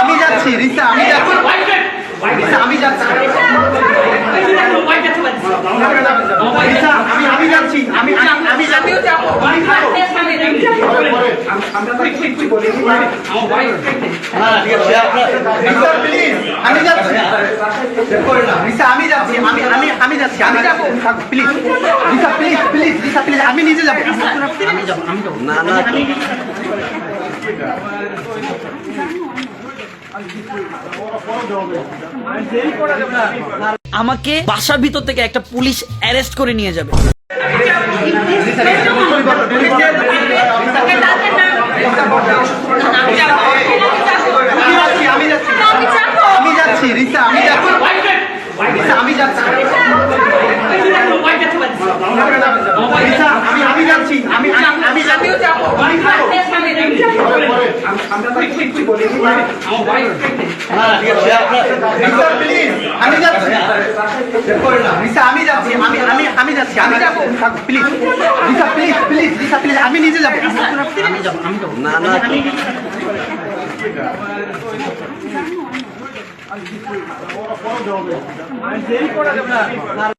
আমি যাচ্ছি। রিসা আমি যাচ্ছি আমি যাচ্ছি আমি আমি যাচ্ছি আমি আমি আমি যাচ্ছি আমি নিজে না না আমাকে বাসার ভিতর থেকে একটা পুলিশ অ্যারেস্ট করে নিয়ে যাবে আমি যাচ্ছি আমি যাচ্ছি আমি যাচ্ছি। রিসা আমি যাচ্ছি। রিসা আমি আমি যাচ্ছি আমি আমি যাচ্ছি। আমি যাচ্ছি। রিসা আমি যাচ্ছি আমি আমি আমি যাচ্ছি আমি যাব। Please Risa please please Risa please আমি নিজে যাব। আমি যাব। আমি যাব। না। না।